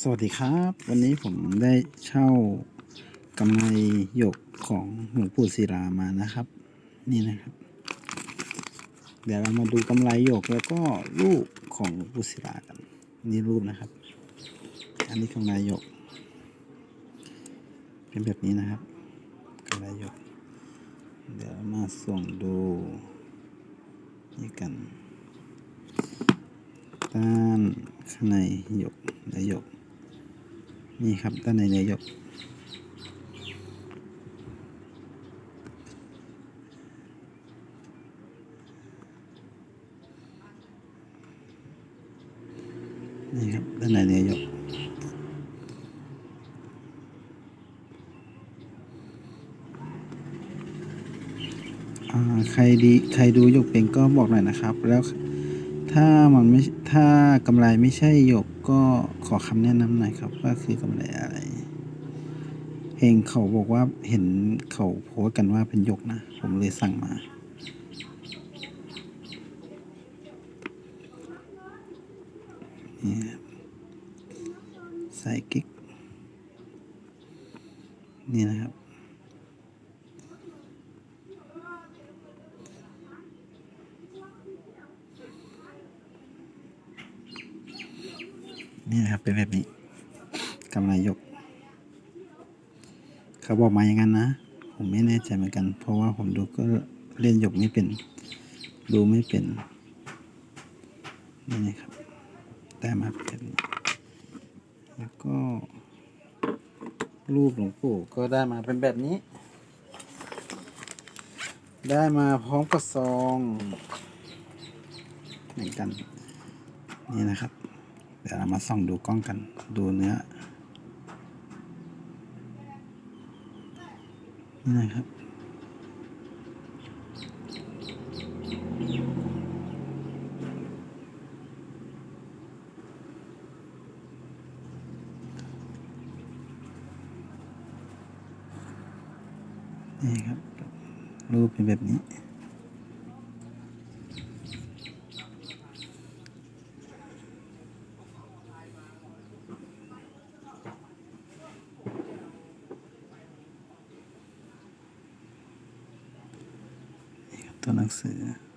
สวัสดีครับ วันนี้ผมได้เช่ากำไรหยกของหลวงปู่ศิลามานะครับ นี่นะครับ เดี๋ยวเรามาดูกำไรหยกแล้วก็รูปของหลวงปู่ศิลากันนี่รูปนะครับ อันนี้กำไรหยก เป็นแบบนี้นะครับกำไรหยก เดี๋ยวมาส่งดูนี่กันด้าน ข้างในหยกเนื้อหยก นี่ครับด้านในเนื้อหยก นี่ครับด้านในเนื้อหยกใครดีใครดูยกเป็นก็บอกหน่อยนะครับ แล้ว ถ้ามันไม่ถ้ากำไรไม่ใช่หยกก็ขอคำแนะนำหน่อยครับว่าคือกำไรอะไรเห็นเขาบอกว่าเห็นเขาโพสกันว่าเป็นหยกนะ ผมเลยสั่งมานี่ครับใส่กิ๊ก นี่นะครับ นี่นะครับเป็นแบบนี้กำไรหยก เขาบอกมาอย่างนั้นนะ ผมไม่แน่ใจเหมือนกัน เพราะว่าผมดูก็เล่นหยกไม่เป็น ดูไม่เป็น นี่นะครับได้มาเป็นแบบนี้แล้วก็ รูปหลวงปู่ก็ได้มาเป็นแบบนี้ ได้มาพร้อมกับซองเหมือนกัน นี่นะครับ เดี๋ยวเรามาส่องดูกล้องกัน ดูเนื้อ นี่นะครับ นี่ครับ รูปเป็นแบบนี้ นี่ครับตัวหนังสือ เ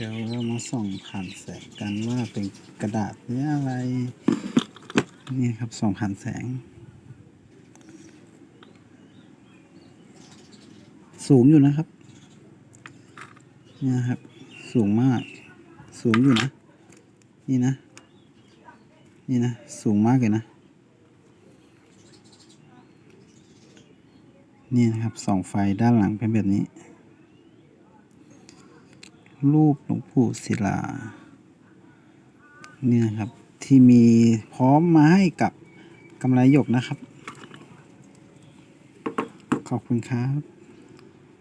ดี๋ยวเรามาส่องผ่านแสงกันว่าเป็นกระดาษนื้อะไร นี่ครับส่องผ่านแสง สูงอยู่นะครับนี่ครับ สูงมาก สูงอยู่นะ นี่นะ นี่นะ สูงมากเลยนะ นี่นะครับส่องไฟด้านหลังเป็นแบบนี้ รูปหลวงปู่ศิลา เนี่ยครับที่มีพร้อมมาให้กับกำไรหยกนะครับ ขอบคุณครับ